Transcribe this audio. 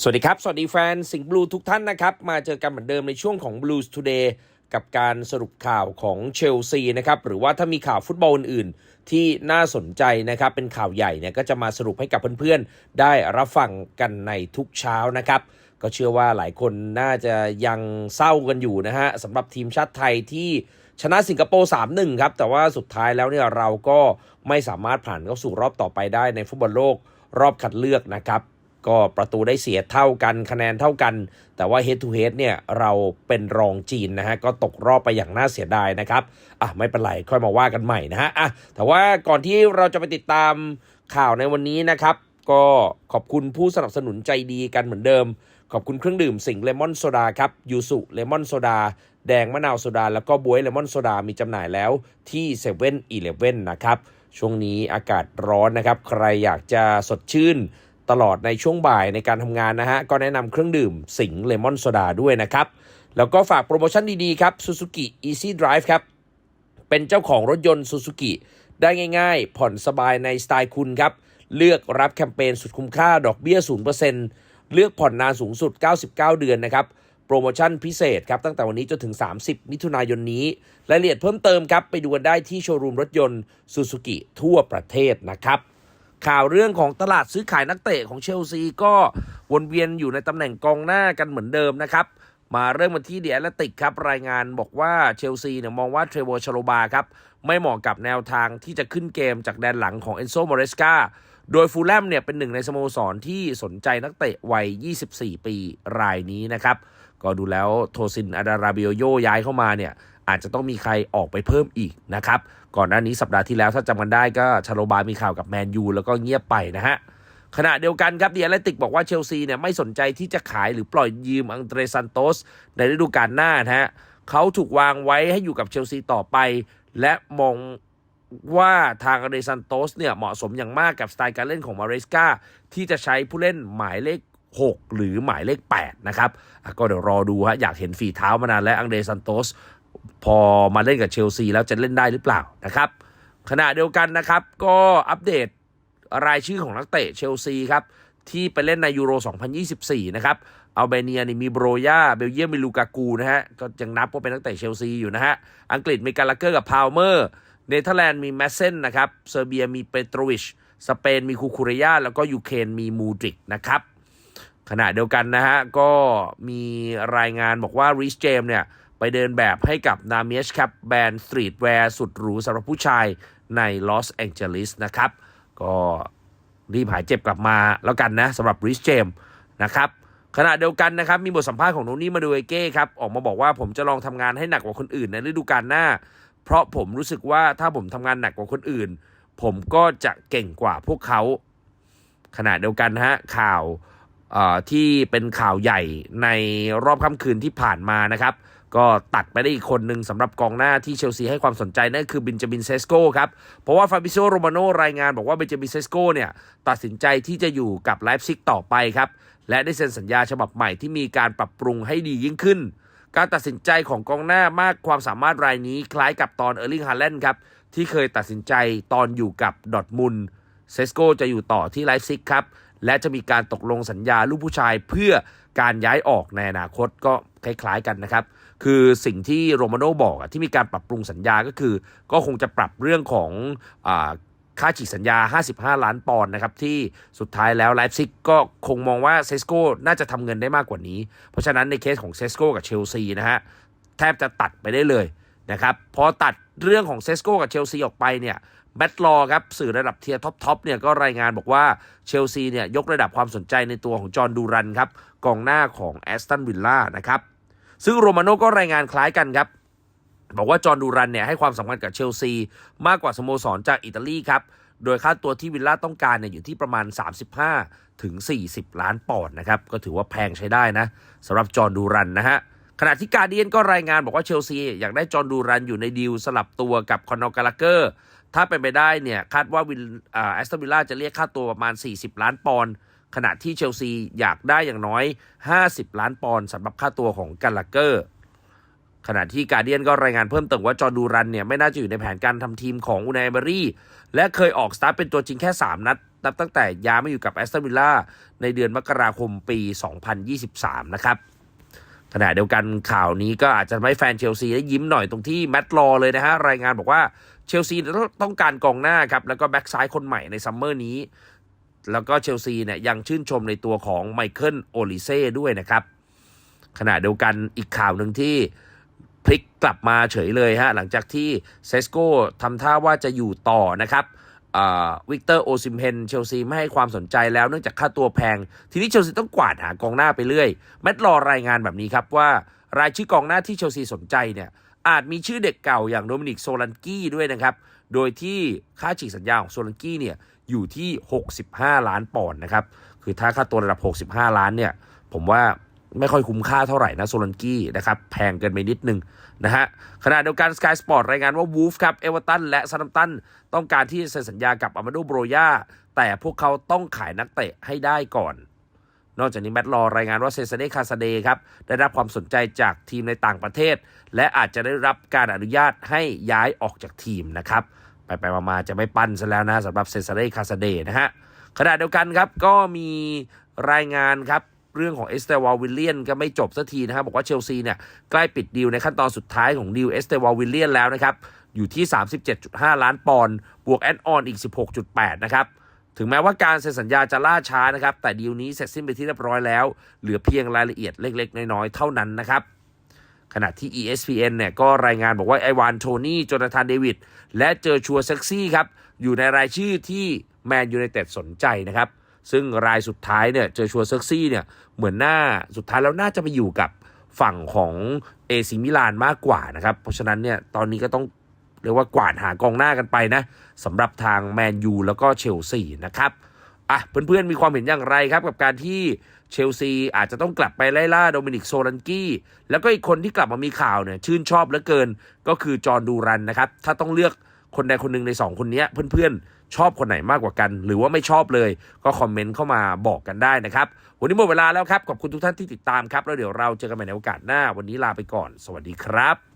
สวัสดีครับ สวัสดีแฟนสิงห์บลูทุกท่านนะครับ มาเจอกันเหมือนเดิมในช่วงของ Blues Today กับการสรุปข่าวของเชลซีนะครับ หรือว่าถ้ามีข่าวฟุตบอลอื่นๆ ที่น่าสนใจนะครับ เป็นข่าวใหญ่เนี่ยก็จะมาสรุปให้กับเพื่อนๆ ได้รับฟังกันในทุกเช้านะครับ ก็เชื่อว่าหลายคนน่าจะยังเศร้ากันอยู่นะฮะสำหรับทีมชาติไทยที่ชนะสิงคโปร์ 3-1 ครับ แต่ว่าสุดท้ายแล้วเนี่ยเราก็ไม่สามารถผ่านเข้าสู่รอบต่อไปได้ในฟุตบอลโลกรอบคัดเลือกนะครับ ก็ประตูได้เสียเท่ากันคะแนนเท่ากัน แต่ว่า head to head เนี่ยเราเป็นรองจีนนะฮะก็ตกรอบไปอย่างน่าเสียดายนะครับอะไม่เป็นไรค่อยมาว่ากันใหม่นะฮะอะแต่ว่าก่อนที่เราจะไปติดตามข่าวในวันนี้นะครับ ก็ขอบคุณผู้สนับสนุนใจดีกันเหมือนเดิม ขอบคุณเครื่องดื่มสิงเลมอนโซดาครับยูสุเลมอนโซดาแดงมะนาวโซดา แล้วก็บวยเลมอนโซดามีจำหน่ายแล้วที่7 e เ e ่ e อนะครับช่วงนี้อากาศร้อนนะครับ ใครอยากจะสดชื่น ตลอดในช่วงบ่ายในการทำงานนะฮะ ก็แนะนำเครื่องดื่มสิงเลมอนโซดาด้วยนะครับ แล้วก็ฝากโปรโมชั่นดีๆ ครับ Suzuki Easy Drive ครับ เป็นเจ้าของรถยนต์ Suzuki ได้ง่ายๆ ผ่อนสบายในสไตล์คุณครับ เลือกรับแคมเปญสุดคุ้มค่าดอกเบี้ย 0%เลือกผ่อนนานสูงสุด 99 เดือนนะครับ โปรโมชั่นพิเศษครับ ตั้งแต่วันนี้จนถึง 30 มิถุนายนนี้ รายละเอียดเพิ่มเติมครับ ไปดูกันได้ที่โชว์รูมรถยนต์ Suzuki ทั่วประเทศนะครับ ข่าวเรื่องของตลาดซื้อขายนักเตะของเชลซี ก็วนเวียนอยู่ในตำแหน่งกองหน้ากันเหมือนเดิมนะครับ มาเริ่มกันที่เดียแลติกครับรายงานบอกว่าเชลซีเนี่ยมองว่าเทรโวอร์ชโลบาครับไม่เหมาะกับแนวทางที่จะขึ้นเกมจากแดนหลังของเอนโซมอเรสกาโดยฟูลแลมเนี่ยเป็นหนึ่งในสโมสรที่สนใจนักเตะวัย 24 ปีรายนี้นะครับ ก็ดูแล้วโทซินอาดาราบิโอโยย้ายเข้ามาเนี่ย อาจจะต้องมีใครออกไปเพิ่มอีกนะครับ ก่อนหน้านี้สัปดาห์ที่แล้วถ้าจำกันได้ก็ชาโลบามีข่าวกับแมนยูแล้วก็เงียบไปนะฮะขณะเดียวกันครับเดียแลติกบอกว่าเชลซีเนี่ยไม่สนใจที่จะขายหรือปล่อยยืมอังเดรซันโตสในฤดูกาลหน้านะฮะเขาถูกวางไว้ให้อยู่กับเชลซีต่อไป และมองว่าทางอังเดรซันโตสเนี่ยเหมาะสมอย่างมากกับสไตล์การเล่นของมาเรสกาที่จะใช้ผู้เล่นหมายเลข 6 หรือหมายเลข 8 นะครับ ก็เดี๋ยวรอดูฮะอยากเห็นฝีเท้ามานานและอังเดรซันโตส พอมาเล่นกับเชลซีแล้วจะเล่นได้หรือเปล่านะครับ ขณะเดียวกันนะครับก็อัปเดตรายชื่อของนักเตะเชลซีครับที่ไปเล่นในยูโร 2024 นะครับอัลเบเนียนี่มีโบรยาเบลเยียมมีลูกากูนะฮะ ก็ยังนับว่าเป็นนักเตะเชลซีอยู่นะฮะ อังกฤษมีกาลาเกอร์กับพาวเมอร์ เนเธอร์แลนด์มีแมสเซนนะครับ เซอร์เบียมีเปโตรวิช สเปนมีคูคูเรียแล้วก็ยูเครนมีมูดริกนะครับ ขณะเดียวกันนะฮะ ก็มีรายงานบอกว่าริชเจมเนี่ย ไปเดินแบบให้กับนาเมชครับแบรนด์สตรีทแวร์สุดหรูสำหรับผู้ชายในลอสแองเจลิสนะครับ ก็รีบหายเจ็บกลับมาแล้วกันนะสำหรับริชเจมนะครับขณะเดียวกันนะครับ มีบทสัมภาษณ์ของโนนี่มาดูเอเก้ครับ ออกมาบอกว่าผมจะลองทำงานให้หนักกว่าคนอื่นในฤดูกาลหน้า เพราะผมรู้สึกว่าถ้าผมทำงานหนักกว่าคนอื่น ผมก็จะเก่งกว่าพวกเขา ขณะเดียวกันนะฮะข่าวที่เป็นข่าวใหญ่ในรอบค่ำคืนที่ผ่านมานะครับ ก็ตัดไปได้อีกคนหนึ่งสำหรับกองหน้าที่เชลซีให้ความสนใจนั่นคือเบนจามินเซสโกครับ เพราะว่าฟาบิโซโรมาโนรายงานบอกว่าเบนจามินเซสโกเนี่ยตัดสินใจที่จะอยู่กับไลฟ์ซิกต่อไปครับ และได้เซ็นสัญญาฉบับใหม่ที่มีการปรับปรุงให้ดียิ่งขึ้น การตัดสินใจของกองหน้ามากความสามารถรายนี้คล้ายกับตอนเออร์ลิงฮาแลนด์ครับที่เคยตัดสินใจตอนอยู่กับดอทมุนเซสโกจะอยู่ต่อที่ไลฟ์ซิกครับและจะมีการตกลงสัญญาลูกผู้ชายเพื่อการย้ายออกในอนาคตก็คล้ายๆกันนะครับ คือสิ่งที่โรมาโน่บอกอะที่มีการปรับปรุงสัญญาก็คือ ก็คงจะปรับเรื่องของอค่าฉีกสัญญา 55 ล้านปอนด์นะครับ ที่สุดท้ายแล้วไลฟ์ซิกก็คงมองว่าเซสโก้น่าจะทำเงินได้มากกว่านี้ เพราะฉะนั้นในเคสของเซสโก้กับเชลซีนะฮะ แทบจะตัดไปได้เลยนะครับ พอตัดเรื่องของเซสโก้กับเชลซีออกไปเนี่ยแบทลอครับสื่อระดับเทียร์ท็อปทอปเนี่ยก็รายงานบอกว่าเชลซีเนี่ยยกระดับความสนใจในตัวของจอห์นดูรันครับกองหน้าของแอสตันวิลล่านะครับ ซึ่งโรมาโน่ก็รายงานคล้ายกันครับ บอกว่าจอห์ดูรันเนี่ยให้ความสำคัญกับเชลซี มากกว่าสโมสรจากอิตาลีครับ โดยค่าตัวที่วิลล่าต้องการเนี่ยอยู่ที่ประมาณ 35 ถึง 40 ล้านปอนด์นะครับ ก็ถือว่าแพงใช้ได้นะสำหรับจอห์ดูรันนะฮะขณะที่การเดียนก็รายงานบอกว่าเชลซีอยากได้จอห์ดูรันอยู่ในดีลสลับตัวกับคอนอร์กาลาเกอร์ถ้าเป็นไปได้เนี่ยคาดว่าวิลอ่าแอสตันวิลล่าจะเรียกค่าตัวประมาณ 40 ล้านปอนด์ ขณะที่เชลซีอยากได้อย่างน้อย 50 ล้านปอนด์สำหรับค่าตัวของกาลาเกอร์ ขณะที่การเดียนก็รายงานเพิ่มเติมว่าจอร์ดูรันเนี่ยไม่น่าจะอยู่ในแผนการทำทีมของอูนายเบอรี่ และเคยออกสตาร์ทเป็นตัวจริงแค่ 3 นัด นับตั้งแต่ย้ายมาอยู่กับแอสตันวิลล่าในเดือนมกราคมปี 2023 นะครับขณะเดียวกันข่าวนี้ก็อาจจะทำให้แฟนเชลซีได้ยิ้มหน่อยตรงที่แมตต์ลอเลยนะฮะ รายงานบอกว่าเชลซีต้องการกองหน้าครับ แล้วก็แบ็กซ้ายคนใหม่ในซัมเมอร์นี้ แล้วก็เชลซีเนี่ยยังชื่นชมในตัวของไมเคิลโอลิเซ่ด้วยนะครับ ขณะเดียวกันอีกข่าวหนึ่งที่พลิกกลับมาเฉยเลยฮะ หลังจากที่เซสโกทำท่าว่าจะอยู่ต่อนะครับวิกเตอร์โอซิมเพนเชลซีไม่ให้ความสนใจแล้วเนื่องจากค่าตัวแพง ทีนี้เชลซีต้องกวาดหากองหน้าไปเรื่อย แมตต์ลอรายงานแบบนี้ครับว่ารายชื่อกองหน้าที่เชลซีสนใจเนี่ยอาจมีชื่อเด็กเก่าอย่างโดมินิกโซลันกี้ด้วยนะครับ โดยที่ค่าฉีกสัญญาของโซลันกี้เนี่ย อยู่ที่ 65 ล้านปอนด์นะครับ คือถ้าค่าตัวระดับ 65 ล้านเนี่ย ผมว่าไม่ค่อยคุ้มค่าเท่าไหร่นะโซลันกี้นะครับ แพงเกินไปนิดนึงนะฮะขณะเดียวกัน Sky Sport รายงานว่าวูฟครับเอเวอร์ตันและซันตัมตันต้องการที่จะเซ็นสัญญากับอามาโดโบรยาแต่พวกเขาต้องขายนักเตะให้ได้ก่อน นอกจากนี้แมตต์ลอรายงานว่าเซซาเดคาซาเดครับ ได้รับความสนใจจากทีมในต่างประเทศ และอาจจะได้รับการอนุญาตให้ย้ายออกจากทีมนะครับ ไปไปมาๆจะไม่ปั้นซะแล้วนะสำหรับเซซาเดคาซาเดนะฮะขณะเดียวกันครับก็มีรายงานครับเรื่องของเอสเตวาลวิลเลียนก็ไม่จบสักทีนะครับบอกว่าเชลซีเนี่ยใกล้ปิดดีลในขั้นตอนสุดท้ายของดีลเอสเตวาลวิลเลียนแล้วนะครับอยู่ที่ 37.5 ล้านปอนด์บวกแอนออนอีก 16.8 นะครับถึงแม้ว่าการเซ็นสัญญาจะล่าช้านะครับ แต่ดีลนี้เสร็จสิ้นไปที่เรียบร้อยแล้ว เหลือเพียงรายละเอียดเล็ก ๆ น้อยๆเท่านั้นนะครับ ขณะที่ ESPN เนี่ยก็รายงานบอกว่าไอวานโทนี่โจนาธานเดวิดและเจอชัวเซ็กซี่ครับ อยู่ในรายชื่อที่แมนยูไนเต็ดสนใจนะครับ ซึ่งรายสุดท้ายเนี่ยเจอชัวเซ็กซี่เนี่ยเหมือนหน้าสุดท้ายแล้วน่าจะไปอยู่กับฝั่งของเอซิมิลานมากกว่านะครับ เพราะฉะนั้นเนี่ยตอนนี้ก็ต้องเรียกว่ากวาดหากองหน้ากันไปนะสำหรับทางแมนยูแล้วก็เชลซีนะครับ อะเพื่อนๆมีความเห็นอย่างไรครับ กับการที่เชลซีอาจจะต้องกลับไปไล่ล่าโดมินิกโซลันกี้ แล้วก็อีกคนที่กลับมามีข่าวเนี่ยชื่นชอบเหลือเกิน ก็คือจอร์นดูรันนะครับ ถ้าต้องเลือกคนใดคนหนึ่งใน 2 คนนี้เพื่อนๆ ชอบคนไหนมากกว่ากัน หรือว่าไม่ชอบเลย ก็คอมเมนต์เข้ามาบอกกันได้นะครับ วันนี้หมดเวลาแล้วครับ ขอบคุณทุกท่านที่ติดตามครับ แล้วเดี๋ยวเราเจอกันใหม่ในโอกาสหน้า วันนี้ลาไปก่อน สวัสดีครับ